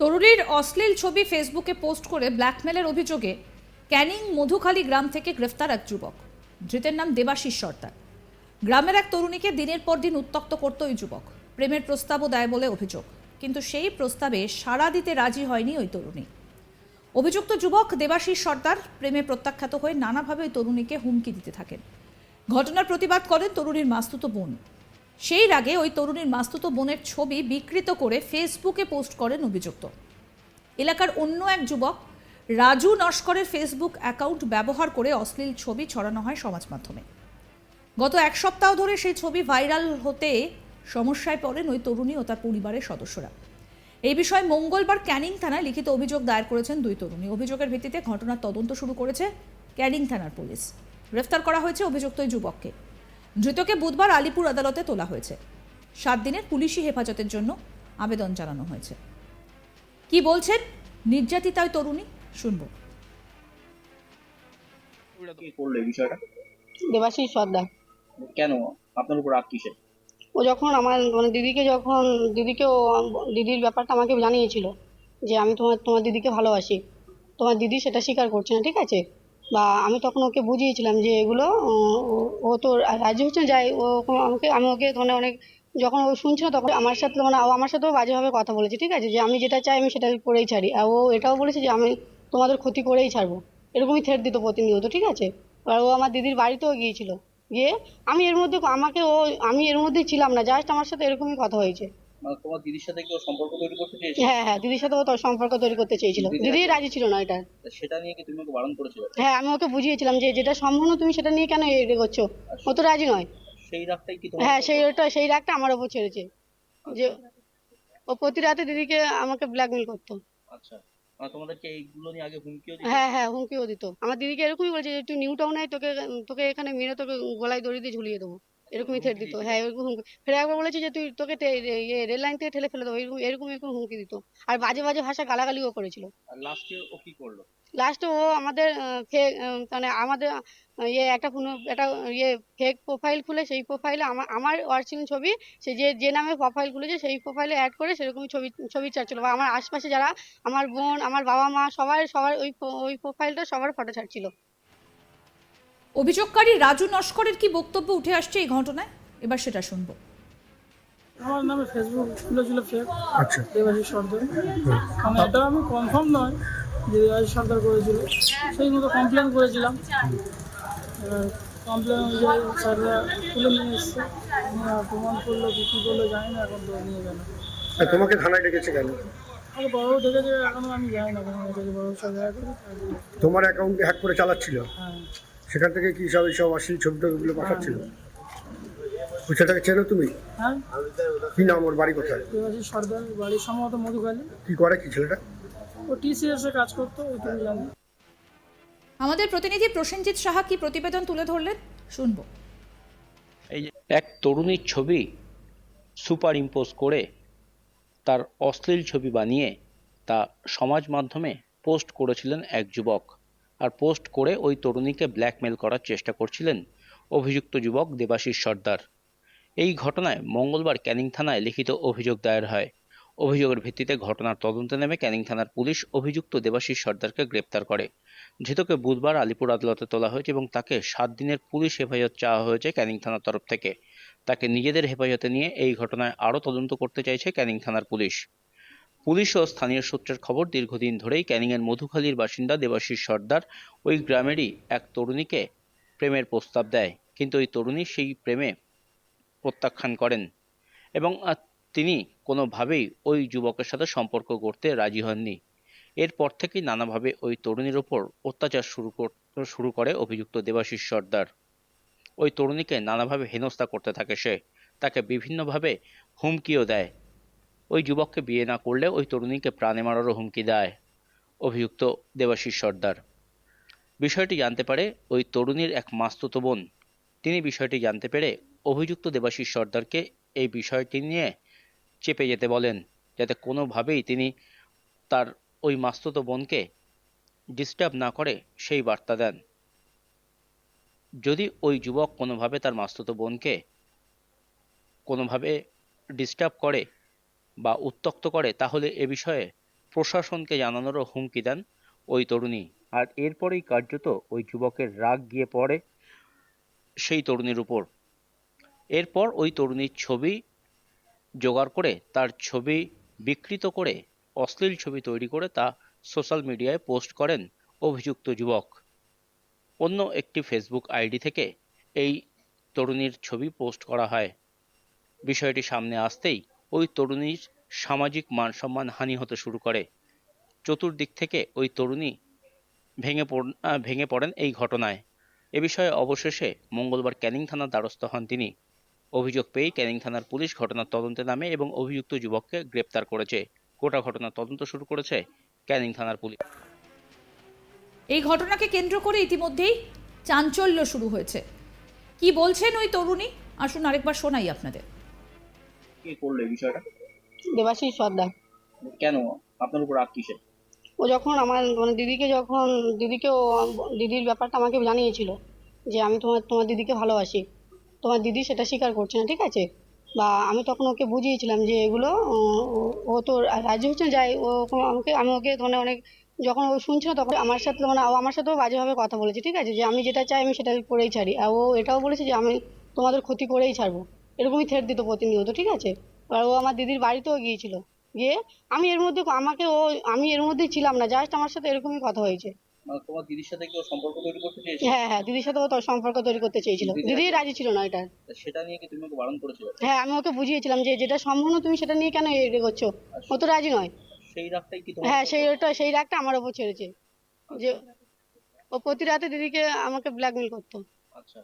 তরুণীর অশ্লীল ছবি ফেসবুকে পোস্ট করে ব্ল্যাকমেলের অভিযোগে ক্যানিং মধুখালী গ্রাম থেকে গ্রেফতার এক যুবক। ধৃতের নাম দেবাশিস সর্দার। গ্রামের এক তরুণীকে দিনের পর দিন উত্তক্ত করত ওই যুবক। প্রেমের প্রস্তাবও দেয় বলে অভিযোগ। কিন্তু সেই প্রস্তাবে সাড়া দিতে রাজি হয়নি ওই তরুণী। অভিযুক্ত যুবক দেবাশিস সর্দার প্রেমে প্রত্যাখ্যাত হয়ে নানাভাবে ওই তরুণীকে হুমকি দিতে থাকেন। ঘটনার প্রতিবাদ করেন তরুণীর মাস্তুত বোন। সেই আগে ওই তরুণীর মাস্তুত বোনের ছবি বিকৃত করে ফেসবুকে পোস্ট করেন অভিযুক্ত। এলাকার অন্য এক যুবক রাজু নস্করের ফেসবুক অ্যাকাউন্ট ব্যবহার করে অশ্লীল ছবি ছড়ানো হয় সমাজ মাধ্যমে। গত এক সপ্তাহ ধরে সেই ছবি ভাইরাল হতে সমস্যায় পড়েন ওই তরুণী ও তার পরিবারের সদস্যরা। এই বিষয়ে মঙ্গলবার ক্যানিং থানায় লিখিত অভিযোগ দায়ের করেছেন দুই তরুণী। অভিযোগের ভিত্তিতে ঘটনার তদন্ত শুরু করেছে ক্যানিং থানার পুলিশ। গ্রেফতার করা হয়েছে অভিযুক্ত ওই যুবককে। ধৃতকে বুধবার আলিপুর আদালতে তোলা হয়েছে। সাত দিনের পুলিশি হেফাজতের জন্য আবেদন জানানো হয়েছে। কি বলছেন? নির্যাতিতা ওই তরুণী শুনব। কি বিষয়টা? দেবাশিস সর্দার। কেন? আপনার উপর রাগ কিসের? ও যখন আমার মানে দিদিকে যখন দিদিকে ও দিদির ব্যাপারটা আমাকে জানিয়েছিল যে আমি তোমার তোমার দিদিকে ভালোবাসি। তোমার দিদি সেটা স্বীকার করছে না ঠিক আছে? বা আমি তখন ওকে বুঝিয়েছিলাম যে এগুলো, ও- তো রাজি হচ্ছে যাই, ও আমাকে, আমি ওকে মানে অনেক, যখন ও শুনছিল তখন আমার সাথে মানে ও আমার সাথেও বাজেভাবে কথা বলেছে, ঠিক আছে? যে আমি যেটা চাই আমি সেটা করেই ছাড়ি। আর ও এটাও বলেছে যে আমি তোমাদের ক্ষতি করেই ছাড়বো। এরকমই থ্রেট দিত প্রতিনিয়ত, ঠিক আছে? আর ও আমার দিদির বাড়িতেও গিয়েছিল। গিয়ে আমি এর মধ্যে, আমাকে ও, আমি এর মধ্যে ছিলাম না, জাস্ট আমার সাথে এরকমই কথা হয়েছে। মানে তোমার দিদির সাথে কেউ সম্পর্ক তৈরি করতে চেয়েছে হ্যাঁ হ্যাঁ দিদির সাথে ও তো সম্পর্ক তৈরি করতে চেয়েছিল। দিদি রাজি- ছিল না এটা। সেটা নিয়ে কি তুমি ওকে বারণ করেছিলে? হ্যাঁ আমি ওকে বুঝিয়েছিলাম যে যেটা সম্ভব না তুমি সেটা নিয়ে কেন এ করছ? ও তো রাজি নয়। সেই রাগটাই কি তোমার হ্যাঁ সেই ওটা সেই রাগটা আমার ওপর ছেড়েছে। যে ও প্রতি রাতে দিদিকে আমাকে ব্ল্যাকমেল করতো। আচ্ছা মানে তোমাদেরকে এইগুলো নিয়ে আগে হুমকিও দিত? হ্যাঁ হ্যাঁ হুমকিও দিত। আমার দিদিকে এরকমই বলেছে যে তুই নিউ টাউনে আয়, তোকে তোকে এখানে মেরে তোকে গলায় দড়ি দিয়ে ঝুলিয়ে দেবো। এরকমই থ্রেট দিত। হ্যাঁ এরকম হুমকি। ফের একবার বলেছে যে তুই তোকে ইয়ে রেল লাইন থেকে ঠেলে ফেলে দেবো। এরকম এরকম এরকম হুমকি দিত। আর বাজে বাজে ভাষা গালাগালিও করেছিল। লাস্টে ও কি করল? লাস্টে ও আমাদের ফেক মানে আমাদের ইয়ে একটা কোনো একটা ইয়ে ফেক প্রোফাইল খুলে সেই প্রোফাইলে আমার আমার অরিজিনাল ছবি সে যে যে নামে প্রোফাইল খুলেছে সেই প্রোফাইলে অ্যাড করে সেরকমই ছবি ছবি ছাড়ছিল। বা আমার আশপাশে যারা আমার বোন আমার বাবা মা সবার সবার ওই ওই প্রোফাইলটা সবার ফটো ছাড়ছিল। অভিযোগকারী রাজু নস্করের কি বক্তব্য উঠে আসছে এই ঘটনায়? এবার সেটা শুনব। আমার নামে ফেসবুক খুলেছিল ফেক আচ্ছা। দেবাশিস সর্দার মানে এটা আমি কনফার্ম নয় যে দেবাশিস সর্দার করেছিল। সেই মতো কমপ্লেন করেছিলাম। কমপ্লেন অনুযায়ী স্যাররা তুলে নিয়ে এসছে। প্রমাণ করল কি কী করল জানি না এখন তো নিয়ে গেল তোমাকে থানায় ডেকেছে কেন? আর বড়বাবু ডেকেছে এখনও আমি যাই না কোনো ডেকেছে করি তারপরে, তোমার অ্যাকাউন্টে হ্যাক করে চালাচ্ছিল? হ্যাঁ। সেখান থেকে কি সব এইসব অশ্লীল ছবি টবিগুলো পাঠাচ্ছিল ছেলেটাকে চেনো তুমি? হ্যাঁ। কি নাম ওর বাড়ি কোথায়? সর্দার বাড়ি সম্ভবত মধুখালী। কি করে কি ছেলেটা? ও টিসিএসে কাজ করতো ওইটুকু জানি। আমাদের প্রতিনিধি প্রসেনজিৎ সাহা কি প্রতিবেদন তুলে ধরলেন? শুনব। এই এক তরুণীর ছবি সুপার ইম্পোজ করে তার অশ্লীল ছবি বানিয়ে তা সমাজ মাধ্যমে পোস্ট করেছিলেন এক যুবক। আর পোস্ট করে ওই তরুণীকে ব্ল্যাকমেল করার চেষ্টা করছিলেন অভিযুক্ত যুবক দেবাশিস সর্দার। এই ঘটনায় মঙ্গলবার ক্যানিং থানায় লিখিত অভিযোগ দায়ের হয়। অভিযোগের ভিত্তিতে ঘটনার তদন্তে নেমে ক্যানিং থানার পুলিশ অভিযুক্ত দেবাশিস সর্দারকে গ্রেপ্তার করে। ধৃতকে বুধবার আলিপুর আদালতে তোলা হয়েছে এবং তাকে সাত দিনের পুলিশ হেফাজত চাওয়া হয়েছে ক্যানিং থানার তরফ থেকে। তাকে নিজেদের হেফাজতে নিয়ে এই ঘটনায় আরও তদন্ত করতে চাইছে ক্যানিং থানার পুলিশ। পুলিশ ও স্থানীয় সূত্রের খবর, দীর্ঘদিন ধরেই ক্যানিংয়ের মধুখালীর বাসিন্দা দেবাশিস সর্দার ওই গ্রামেরই এক তরুণীকে প্রেমের প্রস্তাব দেয়। কিন্তু ওই তরুণী সেই প্রেমে প্রত্যাখ্যান করেন এবং তিনি কোনোভাবেই ওই যুবকের সাথে সম্পর্ক করতে রাজি হননি। এরপর থেকেই নানাভাবে ওই তরুণীর ওপর অত্যাচার শুরু শুরু করে অভিযুক্ত দেবাশিস সর্দার। ওই তরুণীকে নানাভাবে হেনস্থা করতে থাকে সে। তাকে বিভিন্নভাবে হুমকিও দেয়। ওই যুবককে বিয়ে না করলে ওই তরুণীকে প্রাণে মারারও হুমকি দেয়, অভিযুক্ত দেবাশিস সর্দার। বিষয়টি জানতে পারে ওই তরুণীর এক মাস্তুত বোন, তিনি বিষয়টি জানতে পেরে অভিযুক্ত দেবাশিস সর্দারকে এই বিষয়টি নিয়ে চেপে যেতে বলেন, যাতে কোনোভাবেই তিনি তার ওই মাস্তুতো বোনকে ডিস্টার্ব না করে সেই বার্তা দেন। যদি ওই যুবক কোনোভাবে তার মাস্তুত বোনকে কোনোভাবে ডিস্টার্ব করে বা উত্তক্ত করে, তাহলে এ বিষয়ে প্রশাসনকে জানানোরও হুমকি দেন ওই তরুণী। আর এরপরেই কার্যত ওই যুবকের রাগ গিয়ে পড়ে সেই তরুণীর উপর। এরপর ওই তরুণীর ছবি জোগাড় করে, তার ছবি বিকৃত করে, অশ্লীল ছবি তৈরি করে তা সোশ্যাল মিডিয়ায় পোস্ট করেন অভিযুক্ত যুবক। অন্য একটি ফেসবুক আইডি থেকে এই তরুণীর ছবি পোস্ট করা হয়। বিষয়টি সামনে আসতেই ওই তরুণীর সামাজিক মান সম্মান হানি হতে শুরু করে। চতুর্দিক থেকে ওই তরুণী ভেঙে ভেঙে পড়েন এই ঘটনায়। এ বিষয়ে অবশেষে মঙ্গলবার ক্যানিং থানার দ্বারস্থ হন তিনি। অভিযোগ পেয়ে ক্যানিং থানার পুলিশ ঘটনার তদন্তে নামে এবং অভিযুক্ত যুবককে গ্রেপ্তার করেছে। গোটা ঘটনার তদন্ত শুরু করেছে ক্যানিং থানার পুলিশ। এই ঘটনাকে কেন্দ্র করে ইতিমধ্যেই চাঞ্চল্য শুরু হয়েছে। কি বলছেন ওই তরুণী? আসুন আরেকবার শোনাই আপনাদের। কে করল এই বিষয়টা? দেবাশিস সর্দার কেন? আপনার উপর রাগ কিসের? ও যখন আমার মানে দিদিকে যখন দিদিকেও দিদির ব্যাপারটা আমাকে জানিয়েছিল যে আমি তোমার তোমার দিদিকে ভালোবাসি। তোমার দিদি সেটা স্বীকার করছে না ঠিক আছে? বা আমি তখন ওকে বুঝিয়েছিলাম যে এগুলো ও- ও তো রাজি হচ্ছে যাই ও আমাকে আমি ওকে মানে অনেক যখন ও শুনছিল তখন আমার সাথে মানে ও আমার সাথেও বাজেভাবে কথা বলেছে ঠিক আছে? যে আমি যেটা চাই আমি সেটা করেই ছাড়ি। আর ও এটাও বলেছে যে আমি তোমাদের ক্ষতি করেই ছাড়বো। এরকমই থ্রেট দিত প্রতিনিয়ত ঠিক আছে? আর ও আমার দিদির বাড়িতেও গিয়েছিল। গিয়ে আমি এর মধ্যে আমাকে ও আমি এর মধ্যে ছিলাম না জাস্ট আমার সাথে এরকমই কথা হয়েছে। মানে তোমার দিদির সাথে কেউ সম্পর্ক তৈরি করতে চেয়েছে হ্যাঁ হ্যাঁ দিদির সাথে ও সম্পর্ক তৈরি করতে চেয়েছিল। দিদি রাজি ছিল না এটা সেটা নিয়ে কি তুমি ওকে বারণ করেছিলে? হ্যাঁ আমি ওকে বুঝিয়েছিলাম যে যেটা সম্ভব না তুমি সেটা নিয়ে কেন এ করছ? ও তো রাজি নয়। সেই রাগটাই কি হ্যাঁ সেই ওটা সেই রাগটা আমার ওপর ছেড়েছে। যে ও প্রতি রাতে দিদিকে আমাকে ব্ল্যাকমেল করতো। আচ্ছা।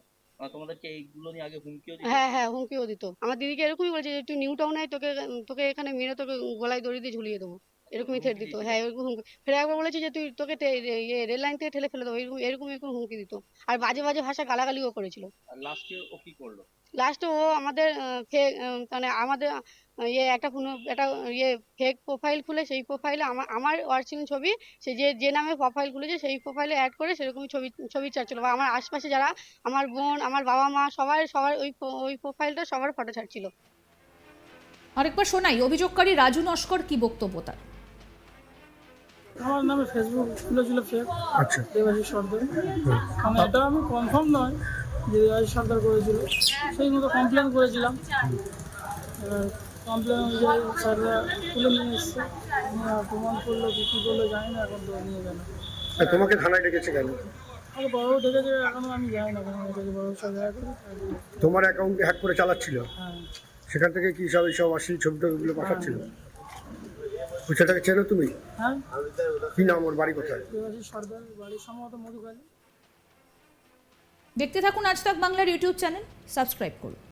তোমাদেরকে এইগুলো নিয়ে আগে হুমকিও দিত? হ্যাঁ হ্যাঁ হুমকিও দিত। আমার দিদিকে এরকমই বলেছে যে, তুই নিউ টাউনে তোকে তোকে এখানে মেরে তোকে গলায় দড়ি দিয়ে ঝুলিয়ে দেবো। এরকমই থ্রেট দিত। হ্যাঁ এরকম হুমকি ফের একবার বলেছে যে তুই তোকে টে- ইয়ে রেল লাইন থেকে ঠেলে ফেলে দেবো। এরকম এরকম এরকম হুমকি দিত। আর বাজে বাজে ভাষা গালাগালিও করেছিল। আর লাস্টে ও কি করল? লাস্টে ও আমাদের ফেক মানে আমাদের ইয়ে একটা কোনো একটা ইয়ে ফেক প্রোফাইল খুলে সেই প্রোফাইলে আমার আমার অরিজিনাল ছবি সে যে যে নামে প্রোফাইল খুলেছে সেই প্রোফাইলে অ্যাড করে সেরকম ছবি ছবি ছাড়ছিল। বা আমার আশপাশে যারা আমার বোন আমার বাবা মা সবাই সবার ওই ওই প্রোফাইলটা সবার ফটো ছাড়ছিল। আরেকবার শোনাই অভিযোগকারী রাজু নস্কর কি বক্তব্য তার? আমার নামে ফেসবুক খুলেছিল ফেক আচ্ছা। দেবাশিস সর্দার। মানে এটা আমি কনফার্ম নয় যে দেবাশিস সর্দার করেছিল। সেই মতো কমপ্লেন করেছিলাম। কমপ্লেন অনুযায়ী স্যাররা তুলে নিয়ে এসছে। প্রমাণ করল কি কী করল জানি না এখন তো নিয়ে গেল তোমাকে থানায় ডেকেছে কেন? বড়বাবু ডেকেছে এখনও আমি জানি না ডেকেছে দেখা তোমার অ্যাকাউন্টে হ্যাক করে চালাচ্ছিল? হ্যাঁ। সেখান থেকে কি সব এইসব আসি ছবি টবিগুলো পাঠাচ্ছিল? সেটাকে চেনো তুমি? হ্যাঁ। কি নাম ওর বাড়ি কোথায়? সর্দার বাড়ির সম্ভবত মধুকালী দেখতে থাকুন আজ তাক বাংলার ইউটিউব চ্যানেল সাবস্ক্রাইব করুন।